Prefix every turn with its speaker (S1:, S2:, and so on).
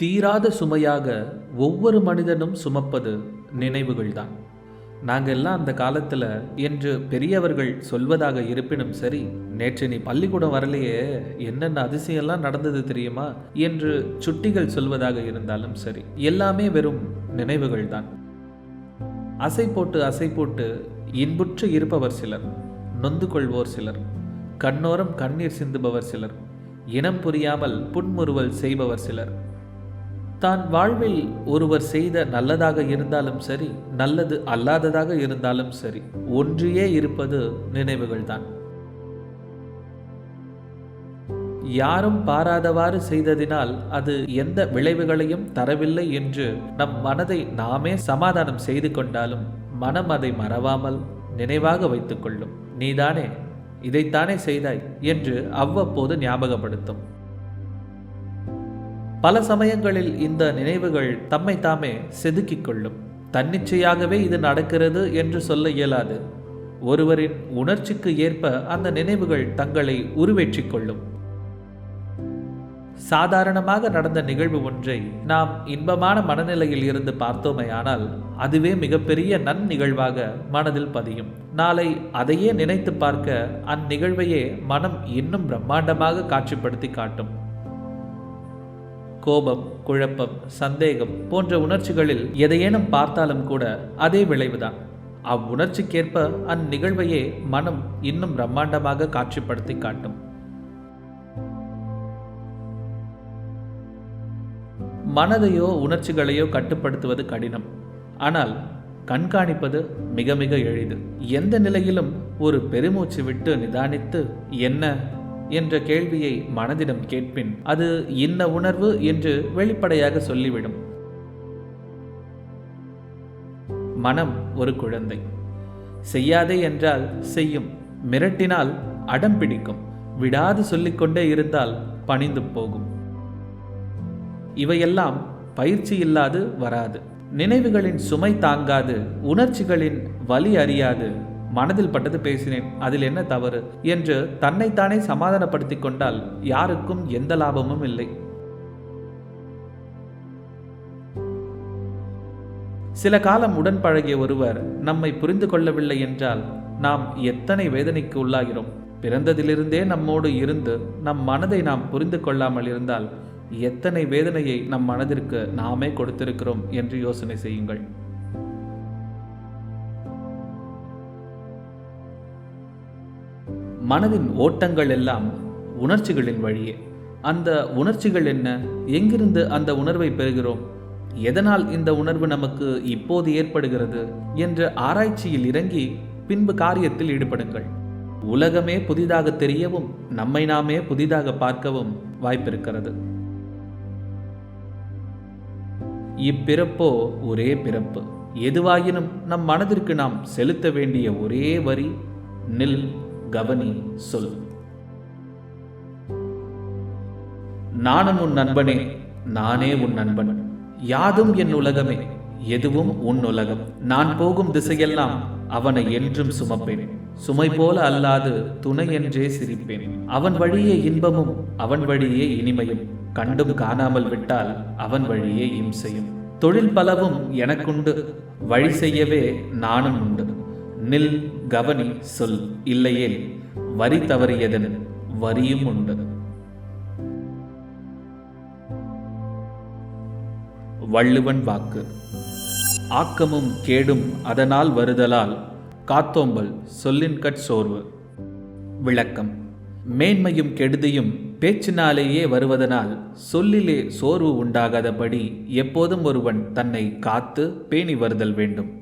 S1: தீராத சுமையாக ஒவ்வொரு மனிதனும் சுமப்பது நினைவுகள்தான். நாங்கள் எல்லாம் அந்த காலத்தில் என்று பெரியவர்கள் சொல்வதாக இருப்பினும் சரி நேற்று நீ பள்ளிக்கூடம் வரலையே என்னென்ன அதிசயம்லாம் நடந்தது தெரியுமா? என்று சுட்டிகள் சொல்வதாக இருந்தாலும் சரி எல்லாமே வெறும் நினைவுகள்தான். அசை போட்டு அசை போட்டு இன்புற்று இருப்பவர் சிலர் நொந்து கொள்வோர் சிலர் கண்ணோரம் கண்ணீர் சிந்துபவர் சிலர் இனம் புரியாமல் புன்முறுவல் செய்பவர் சிலர். தான் வாழ்வில் ஒருவர் செய்த நல்லதாக இருந்தாலும் சரி நல்லது அல்லாததாக இருந்தாலும் சரி ஒன்றியே இருப்பது நினைவுகள்தான். யாரும் பாராதவாறு செய்ததினால் அது எந்த விளைவுகளையும் தரவில்லை என்று நம் மனதை நாமே சமாதானம் செய்து கொண்டாலும் மனம் அதை மறவாமல் நினைவாக வைத்துக்கொள்ளும் நீதானே இதைத்தானே செய்தாய் என்று அவ்வப்போது ஞாபகப்படுத்தும். பல சமயங்களில் இந்த நினைவுகள் தம்மை தாமே செதுக்கிக் கொள்ளும். தன்னிச்சையாகவே இது நடக்கிறது என்று சொல்ல இயலாது. ஒருவரின் உணர்ச்சிக்கு ஏற்ப அந்த நினைவுகள் தங்களை உருவேற்றிக் கொள்ளும். சாதாரணமாக நடந்த நிகழ்வு ஒன்றை நாம் இன்பமான மனநிலையில் இருந்து பார்த்தோமேயானால் அதுவே மிகப்பெரிய நன்னிகழ்வாக மனதில் பதியும். நாளை அதையே நினைத்து பார்க்க அந்நிகழ்வையே மனம் இன்னும் பிரம்மாண்டமாக காட்சிப்படுத்தி காட்டும். கோபம் குழப்பம் சந்தேகம் போன்ற உணர்ச்சிகளில் எதையேனும் பார்த்தாலும் கூட அதே விளைவுதான். அவ்வுணர்ச்சிக்கேற்ப அந்நிகழ்வையே மனம் இன்னும் பிரம்மாண்டமாக காட்சிப்படுத்தி காட்டும். மனதையோ உணர்ச்சிகளையோ கட்டுப்படுத்துவது கடினம். ஆனால் கண்காணிப்பது மிக மிக எளிது. எந்த நிலையிலும் ஒரு பெருமூச்சு விட்டு நிதானித்து என்ன என்ற கேள்வியை மனதிடம் கேட்பின். அது இன்ன உணர்வு என்று வெளிப்படையாக சொல்லிவிடும். மனம் ஒரு குழந்தை. செய்யாதே என்றால் செய்யும். மிரட்டினால் அடம் பிடிக்கும். விடாது சொல்லிக்கொண்டே இருந்தால் பணிந்து போகும். இவையெல்லாம் பயிற்சி இல்லாது வராது. நினைவுகளின் சுமை தாங்காது. உணர்ச்சிகளின் வலி அறியாது. மனதில் பட்டது பேசினேன். அதில் என்ன தவறு? என்று தன்னைத்தானே சமாதானப்படுத்தி கொண்டால் யாருக்கும் எந்த லாபமும் இல்லை. சில காலம் உடன் பழகிய ஒருவர் நம்மை புரிந்து கொள்ளவில்லை என்றால் நாம் எத்தனை வேதனைக்கு உள்ளாகிறோம். பிறந்ததிலிருந்தே நம்மோடு இருந்து நம் மனதை நாம் புரிந்து கொள்ளாமல் இருந்தால் எத்தனை வேதனையை நம் மனதிற்கு நாமே கொடுத்திருக்கிறோம் என்று யோசனை செய்யுங்கள். மனதின் ஓட்டங்கள் எல்லாம் உணர்ச்சிகளின் வழியே. அந்த உணர்ச்சிகள் என்ன? எங்கிருந்து அந்த உணர்வை பெறுகிறோம்? எதனால் இந்த உணர்வு நமக்கு இப்போது ஏற்படுகிறது? என்ற ஆராய்ச்சியில் இறங்கி பின்பு காரியத்தில் ஈடுபடுங்கள். உலகமே புதிதாக தெரியவும் நம்மை நாமே புதிதாக பார்க்கவும் வாய்ப்பிருக்கிறது. இப்பிறப்போ ஒரே பிறப்பு. எதுவாயினும் நம் மனதிற்கு நாம் செலுத்த வேண்டிய ஒரே வரி நில். கவனி சொல். நானும் உன் நண்பனே நானே உன் நண்பன். யாதும் என் உலகமே எதுவும் உன் உலகம். நான் போகும் திசையெல்லாம் அவனை என்றும் சுமப்பேன். சுமை போல அல்லாது துணை என்றே சிரிப்பேன். அவன் வழியே இன்பமும் அவன் வழியே இனிமையும். கண்டும் காணாமல் விட்டால் அவன் வழியே இம்சையும். தொழில் பலவும் எனக்குண்டு வழி செய்யவே நானும் உண்டு. நில் கவனி சொல் இல்லையேல் வரி தவறியதன் வரியும் உண்டு. வள்ளுவன் வாக்கு. ஆக்கமும் கேடும் அதனால் வருதலால் காத்தோம்பல் சொல்லின்கட் சோர்வு. விளக்கம். மேன்மையும் கெடுதியும் பேச்சினாலேயே வருவதனால் சொல்லிலே சோர்வு உண்டாகாதபடி எப்போதும் ஒருவன் தன்னை காத்து பேணி வருதல் வேண்டும்.